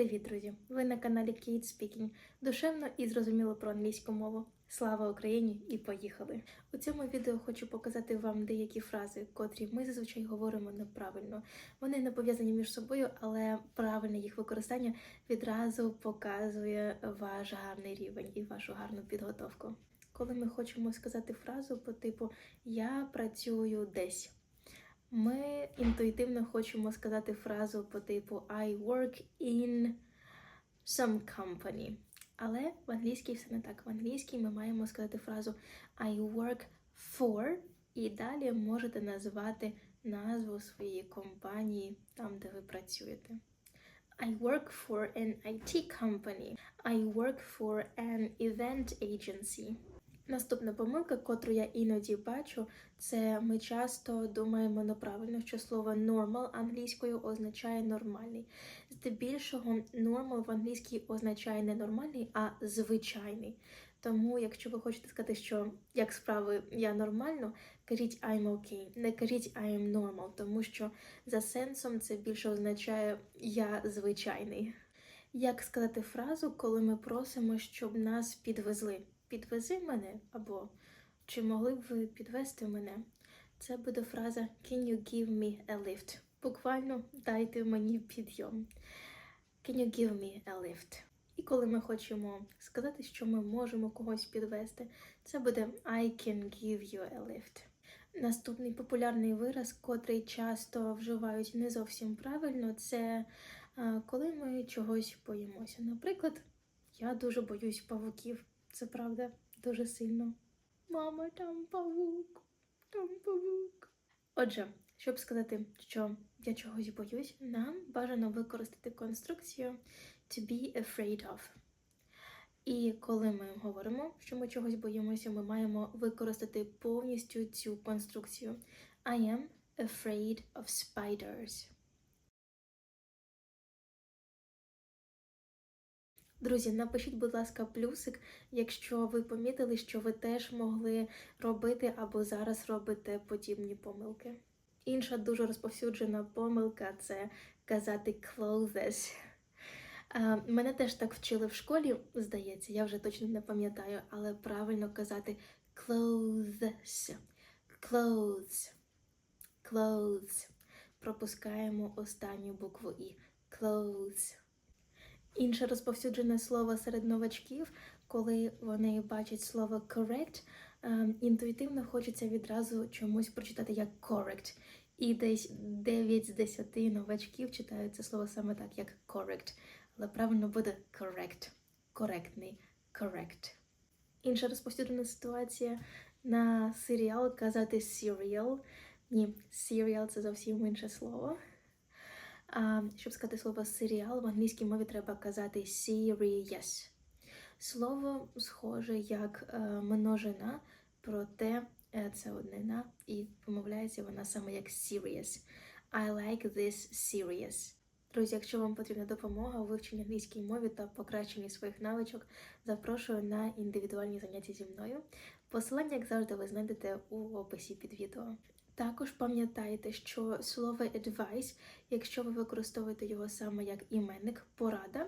Привіт, друзі! Ви на каналі Kate Speaking. Душевно і зрозуміло про англійську мову. Слава Україні і поїхали! У цьому відео хочу показати вам деякі фрази, котрі ми зазвичай говоримо неправильно. Вони не пов'язані між собою, але правильне їх використання відразу показує ваш гарний рівень і вашу гарну підготовку. Коли ми хочемо сказати фразу по типу Я працюю десь. Ми інтуїтивно хочемо сказати фразу по типу I work in some company. Але в англійській все не так. В англійській ми маємо сказати фразу I work for, і далі можете назвати назву своєї компанії там, де ви працюєте. I work for an IT company. I work for an event agency. Наступна помилка, котру я іноді бачу, це ми часто думаємо неправильно, що слово normal англійською означає нормальний. Здебільшого normal в англійській означає не нормальний, а звичайний. Тому, якщо ви хочете сказати, що як справи я нормально, кажіть I'm okay, не кажіть I am normal, тому що за сенсом це більше означає я звичайний. Як сказати фразу, коли ми просимо, щоб нас підвезли? Підвези мене або чи могли б ви підвести мене? Це буде фраза Can you give me a lift? Буквально дайте мені підйом. Can you give me a lift? І коли ми хочемо сказати, що ми можемо когось підвести, це буде I can give you a lift. Наступний популярний вираз, котрий часто вживають не зовсім правильно, це коли ми чогось боїмося. Наприклад, я дуже боюсь павуків. Це правда дуже сильно. Мама, там павук, там павук. Отже, щоб сказати, що я чогось боюсь, нам бажано використати конструкцію to be afraid of. І коли ми говоримо, що ми чогось боїмося, ми маємо використати повністю цю конструкцію. I am afraid of spiders. Друзі, напишіть, будь ласка, плюсик, якщо ви помітили, що ви теж могли робити або зараз робите подібні помилки. Інша дуже розповсюджена помилка це казати clothes. Мене теж так вчили в школі, здається, я вже точно не пам'ятаю, але правильно казати clothes. Clothes. Clothes. Пропускаємо останню букву І. Clothes. Інше розповсюджене слово серед новачків, коли вони бачать слово correct, ем, інтуїтивно хочеться відразу чомусь прочитати як correct. І десь 9 з 10 новачків читають це слово саме так, як correct. Але правильно буде correct. Коректний, correct. Інша розповсюджена ситуація на серіал казати serial. Ні, serial – це зовсім інше слово. Щоб сказати слово серіал, в англійській мові треба казати serious. Слово схоже як е, множина, проте е, це однина, і вимовляється вона саме як serious. I like this serious. Друзі, якщо вам потрібна допомога у вивченні англійської мові та покращенні своїх навичок, запрошую на індивідуальні заняття зі мною. Посилання, як завжди, ви знайдете у описі під відео. Також пам'ятайте, що слово advice, якщо ви використовуєте його саме як іменник, порада,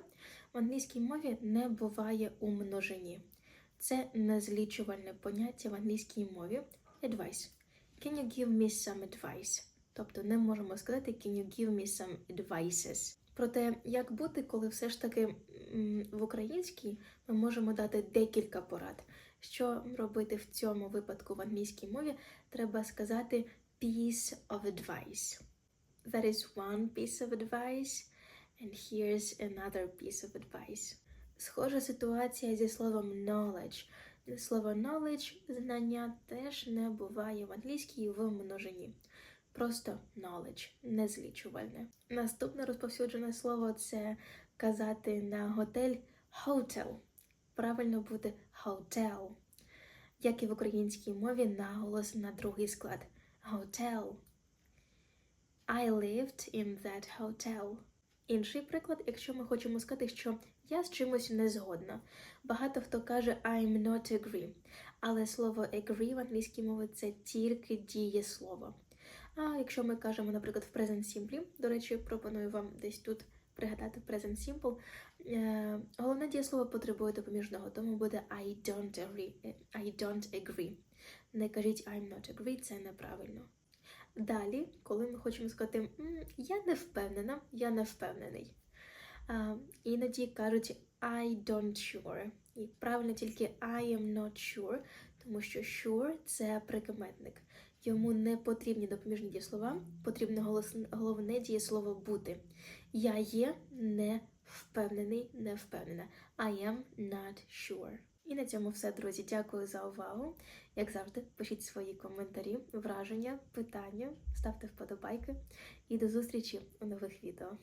в англійській мові не буває у множині. Це незлічувальне поняття в англійській мові advice. Can you give me some advice? Тобто не можемо сказати Can you give me some advices? Проте, як бути, коли все ж таки в українській ми можемо дати декілька порад. Що робити в цьому випадку в англійській мові? Треба сказати piece of advice. That is one piece of advice, and here's another piece of advice. Схожа ситуація зі словом knowledge. Слово knowledge знання теж не буває в англійській в множині. Просто knowledge, незлічувальне. Наступне розповсюджене слово це казати на готель hotel. Правильно буде hotel. Як і в українській мові, наголос на другий склад hotel. I lived in that hotel. Інший приклад, якщо ми хочемо сказати, що я з чимось не згодна. Багато хто каже I'm not agree. Але слово agree в англійській мові це тільки дієслово. А якщо ми кажемо, наприклад, в present simple, до речі, пропоную вам десь тут пригадати present simple. Е, Головне дієслово потребує допоміжного, тому буде I don't agree. е, I don't agree. Не кажіть I'm not agree, це неправильно. Далі, коли ми хочемо сказати «М, я не впевнена, я не впевнений. А, іноді кажуть I don't sure. І правильно тільки I am not sure, тому що sure це прикметник. Йому не потрібні допоміжні дієслова, потрібне головне дієслово бути. Я є не впевнений, не впевнена. I am not sure. І на цьому все, друзі. Дякую за увагу. Як завжди, пишіть свої коментарі, враження, питання, ставте вподобайки і до зустрічі у нових відео.